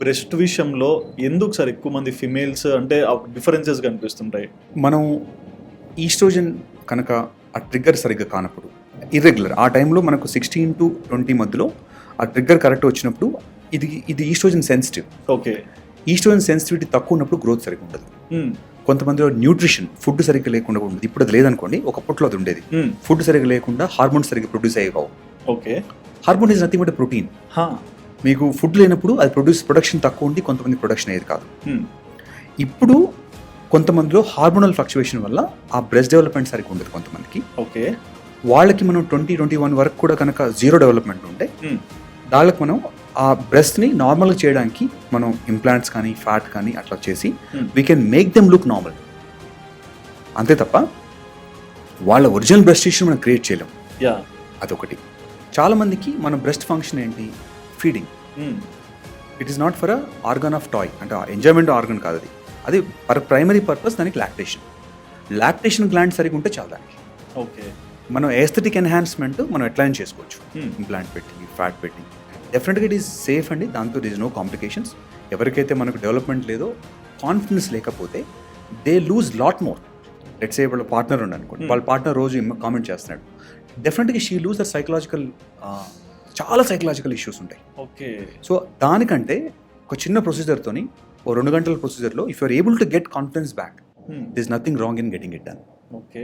Breast విషయంలో ఎందుకు sir ఎక్కువ మంది ఫిమేల్స్ అంటే డిఫరెన్సెస్ కనిపిస్తుంటాయి? మనం ఈస్ట్రోజన్ కనుక ఆ ట్రిగ్గర్ సరిగ్గా కానప్పుడు ఇర్రెగ్యులర్ ఆ టైంలో మనకు సిక్స్టీన్ టు ట్వంటీ మధ్యలో ఆ ట్రిగ్గర్ కరెక్ట్ వచ్చినప్పుడు ఇది ఇది oestrogen sensitive. Okay. Oestrogen sensitivity తక్కువ ఉన్నప్పుడు గ్రోత్ సరిగ్గా ఉండదు. కొంతమందిలో న్యూట్రిషన్ ఫుడ్ సరిగ్గా లేకుండా కూడా ఉండదు. ఇప్పుడు అది లేదనుకోండి ఒకప్పట్లో అది ఉండేది. ఫుడ్ సరిగ్గా లేకుండా హార్మోన్స్ సరిగ్గా produce అయ్యేవావు okay. Hormone is nothing but protein. మీకు ఫుడ్ లేనప్పుడు అది ప్రొడ్యూస్ ప్రొడక్షన్ తక్కువ ఉండి కొంతమంది ప్రొడక్షన్ అయ్యేది కాదు. ఇప్పుడు కొంతమందిలో హార్మోనల్ ఫ్లక్చువేషన్ వల్ల ఆ బ్రెస్ట్ డెవలప్మెంట్ సరిగ్గా ఉండదు కొంతమందికి. ఓకే. వాళ్ళకి మనం ట్వంటీ ట్వంటీ వన్ వరకు కూడా కనుక జీరో డెవలప్మెంట్ ఉంటే వాళ్ళకి మనం ఆ బ్రెస్ట్ని నార్మల్గా చేయడానికి మనం ఇంప్లాంట్స్ కానీ ఫ్యాట్ కానీ అట్లా చేసి Hmm. We can make them look normal అంతే తప్ప వాళ్ళ ఒరిజినల్ బ్రెస్ట్ టిష్యూ మనం క్రియేట్ చేయలేం. యా అదొకటి. చాలామందికి మన బ్రెస్ట్ ఫంక్షన్ ఏంటి? Feeding it is not for organ of toy అంటే ఎంజాయ్మెంట్ ఆర్గన్ కాదు అది. అది పర్ ప్రైమరీ పర్పస్ దానికి లాక్టేషన్ లాక్టేషన్ గ్లాండ్ సరిగా ఉంటే చాలు దానికి. ఓకే మనం ఎస్థెటిక్ ఎన్హాన్స్మెంట్ మనం ఎట్లయినా చేసుకోవచ్చు. ఇంప్లాంట్ పెట్టి ఫ్యాట్ పెట్టి డెఫినెట్గా ఇట్ ఈస్ సేఫ్ అండి దాంతో ఇస్ నో కాంప్లికేషన్స్ ఎవరికైతే మనకు డెవలప్మెంట్ లేదో కాన్ఫిడెన్స్ లేకపోతే they lose lot more let's a వాళ్ళ పార్ట్నర్ ఉండి అనుకోండి వాళ్ళ పార్ట్నర్ రోజు కామెంట్ చేస్తున్నాడు. డెఫినెట్గా షీ లూజ్ దర్ సైకలాజికల్ చాలా సైకలాజికల్ ఇష్యూస్ ఉంటాయి. ఓకే. సో దానికంటే ఒక చిన్న ప్రొసీజర్తోని ఓ రెండు గంటల ప్రొసీజర్లో if you're able to get confidence back this nothing wrong in getting it done okay.